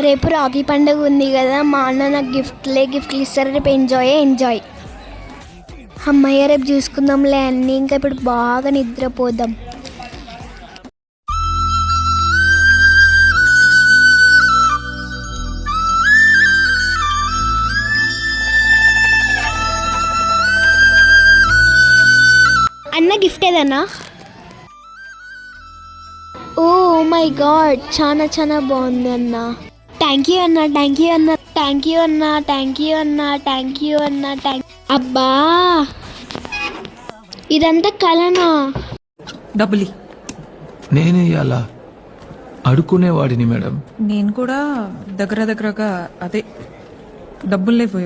రేపు రాఖీ పండుగ ఉంది కదా మా అన్న నాకు గిఫ్ట్లే గిఫ్ట్లు ఇస్తారు. రేపు ఎంజాయ్ ఎంజాయ్ అమ్మయ్య రేపు చూసుకుందాంలే అన్నీ. ఇంకా ఇప్పుడు బాగా నిద్రపోదాం. అన్న గిఫ్ట్ ఏదన్నా? మై గాడ్ చాలా చాలా బాగుంది అన్న థ్యాంక్ యూ అన్న థ్యాంక్ యూ అన్న థ్యాంక్ యూ అన్న థ్యాంక్ యూ అన్న థ్యాంక్ యూ అన్న థ్యాంక్ అబ్బా ఇదంతా కలనా? డబ్బులి. నేను ఇయ్యాలా? అడుక్కునేవాడిని మేడం. నేను కూడా దగ్గర దగ్గరగా అదే డబ్బులు లేవు